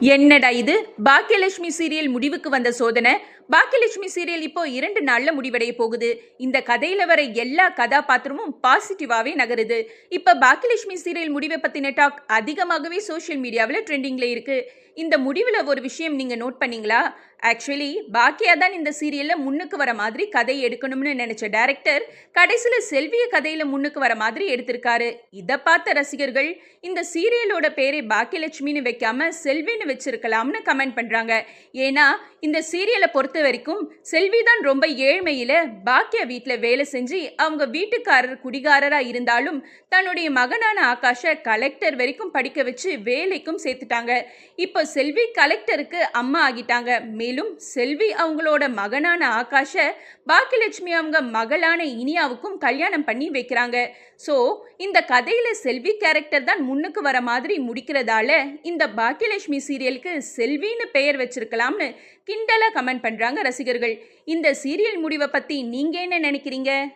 என்னடா இது? பாக்கியலட்சுமி சீரியல் முடிவுக்கு வந்த சோதனை. பாக்கியலட்சுமி சீரியல் இப்போ இரண்டு நாள்ல முடிவடைய போகுது. இந்த கதையில வர எல்லா கதாபாத்திரமும் பாசிட்டிவாவே நகருது. இப்ப பாக்கியலட்சுமி சீரியல் முடிவை பத்தின டாக் அதிகமாகவே சோஷியல் மீடியாவில் ட்ரெண்டிங்ல இருக்கு. இந்த முடிவில் ஒரு விஷயம் நீங்க நோட் பண்ணீங்களா? ஆக்சுவலி பாக்கியா தான் இந்த சீரியல்ல முன்னுக்கு வர மாதிரி கதை எடுக்கணும்னு நினைச்ச டைரக்டர் கடைசியில் செல்விய கதையில முன்னுக்கு வர மாதிரி எடுத்திருக்காரு. இதை பார்த்த ரசிகர்கள் இந்த சீரியலோட பேரை பாக்கியலட்சுமின்னு வைக்காம செல்வின்னு வச்சிருக்கலாம்னு கமெண்ட் பண்ணுறாங்க ஏன்னா இந்த சீரியலை பொறுத்த வரைக்கும் செல்வி தான் ரொம்ப ஏழ்மையில பாக்கியா வீட்டில் வேலை செஞ்சு அவங்க வீட்டுக்காரர் குடிகாரராக இருந்தாலும் தன்னுடைய மகனான ஆகாஷ கலெக்டர் வரைக்கும் படிக்க வச்சு வேலைக்கும் சேர்த்துட்டாங்க. இப்போ செல்வி கலெக்டருக்கு அம்மா ஆகிட்டாங்க. மேலும் செல்வி அவங்களோட மகனான ஆகாஷ பாக்கியலட்சுமி அவங்க மகளான இனியாவுக்கும் கல்யாணம் பண்ணி வைக்கிறாங்க. ஸோ இந்த கதையில செல்வி கேரக்டர் தான் முன்னுக்கு வர மாதிரி முடிக்கிறதால இந்த பாக்கியலட்சுமி சீரியலுக்கு செல்வின்னு பெயர் வச்சிருக்கலாம்னு கிண்டலாக கமெண்ட் பண்றாங்க ரசிகர்கள். இந்த சீரியல் முடிவை பத்தி நீங்க என்ன நினைக்கிறீங்க?